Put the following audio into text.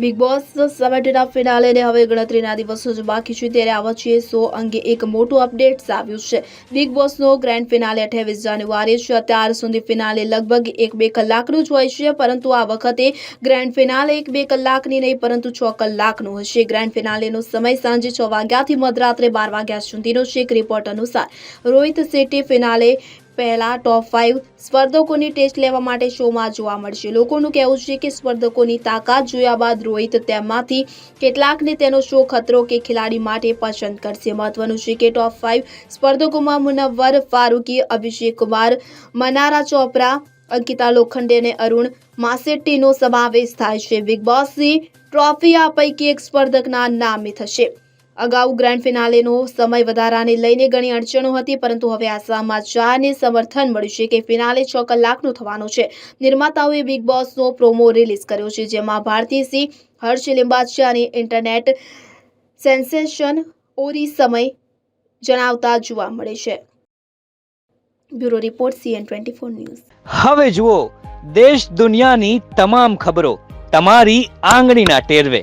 Big boss સેવન્ટીના ફિનાલેને હવે ગણતરીના દિવસો જ બાકી છે. ત્યારે આવા છીએ શો અંગે એક મોટું અપડેટ્સ આવ્યું છે. બિગ બોસનો ગ્રેન્ડ ફિનાલે અઠ્યાવીસ જાન્યુઆરી છે અત્યાર સુધી ફિનાલે લગભગ એક બે કલાકનું જ હોય છે, પરંતુ આ વખતે ગ્રેન્ડ ફિનાલે એક બે કલાકની નહીં, પરંતુ છ કલાકનું હશે ગ્રેન્ડ ફિનાલેનો સમય સાંજે છ વાગ્યાથી મધરાત્રે બાર વાગ્યા સુધીનો છે, એક રિપોર્ટ અનુસાર. રોહિત શેટ્ટી ફિનાલે પહેલા ટોપ ફાઇવ સ્પર્ધકોની ટેસ્ટ લેવા માટે શોમાં જોવા મળશે. લોકોનું કહેવું છે કે સ્પર્ધકોની તાકાત જોયા બાદ રોહિત તેમાંથી કેટલાકને તેનો શો ખતરો કે ખેલાડી માટે પસંદ કરશે. મહત્વનું છે કે ટોપ ફાઇવ સ્પર્ધકોમાં મુનવ્વર, ફારૂકી, અભિષેક કુમાર, મનારા ચોપરા, અંકિતા લોખંડે અને અરુણ માસેટ્ટીનો સમાવેશ થાય છે. બિગ બોસની ટ્રોફી આ પૈકી એક સ્પર્ધકના નામે થશે. અગાઉ ગ્રાન્ડ ફિનાલેનો સમય વધારાને લઈને ઘણી અડચણો હતી, પરંતુ હવે આ સમાચારને સમર્થન મળ્યું છે કે ફિનાલે છ કલાકનું થવાનું છે. નિર્માતાઓએ બિગ બોસનો પ્રોમો રિલીઝ કર્યો છે, જેમાં ભારતીય સિંહ, હર્ષ લિંબાચિયા અને ઇન્ટરનેટ સેન્સેશન ઓરી સમય જણાવતા જોવા મળે છે. Bureau report, CN twenty four news. હવે જુઓ, દેશ દુનિયાની તમામ ખબરો તમારી આંગળીના ટેરવે.